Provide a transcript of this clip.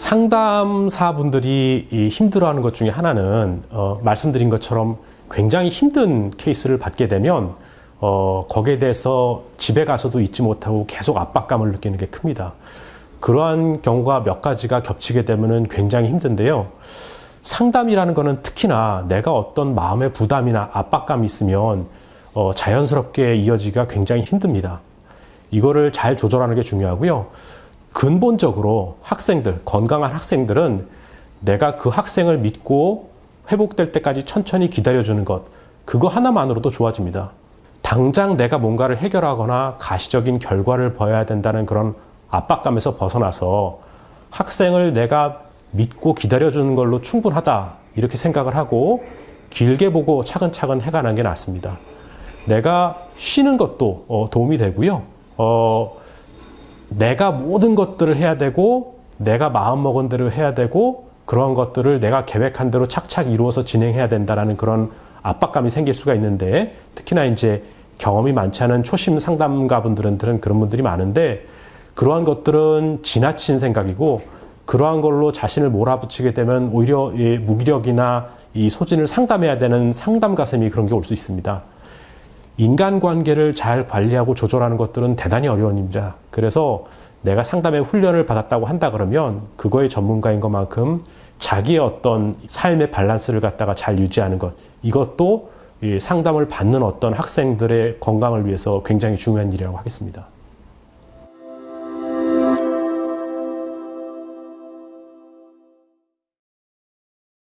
상담사분들이 이 힘들어하는 것 중에 하나는 어, 말씀드린 것처럼 굉장히 힘든 케이스를 받게 되면 어, 거기에 대해서 집에 가서도 잊지 못하고 계속 압박감을 느끼는 게 큽니다. 그러한 경우가 몇 가지가 겹치게 되면은 굉장히 힘든데요. 상담이라는 거는 특히나 내가 어떤 마음의 부담이나 압박감이 있으면 어, 자연스럽게 이어지기가 굉장히 힘듭니다. 이거를 잘 조절하는 게 중요하고요. 근본적으로 학생들, 건강한 학생들은 내가 그 학생을 믿고 회복될 때까지 천천히 기다려주는 것, 그거 하나만으로도 좋아집니다. 당장 내가 뭔가를 해결하거나 가시적인 결과를 보여야 된다는 그런 압박감에서 벗어나서 학생을 내가 믿고 기다려주는 걸로 충분하다. 이렇게 생각을 하고 길게 보고 차근차근 해가는 게 낫습니다. 내가 쉬는 것도 어, 도움이 되고요. 어, 내가 모든 것들을 해야 되고 내가 마음먹은 대로 해야 되고 그런 것들을 내가 계획한 대로 착착 이루어서 진행해야 된다라는 그런 압박감이 생길 수가 있는데 특히나 이제 경험이 많지 않은 초심 상담가 분들은 그런 분들이 많은데 그러한 것들은 지나친 생각이고 그러한 걸로 자신을 몰아붙이게 되면 오히려 이 무기력이나 이 소진을 상담해야 되는 상담 가슴이 그런 게 올 수 있습니다. 인간관계를 잘 관리하고 조절하는 것들은 대단히 어려운 일입니다. 그래서 내가 상담의 훈련을 받았다고 한다 그러면 그거의 전문가인 것만큼 자기의 어떤 삶의 밸런스를 갖다가 잘 유지하는 것 이것도 이 상담을 받는 어떤 학생들의 건강을 위해서 굉장히 중요한 일이라고 하겠습니다.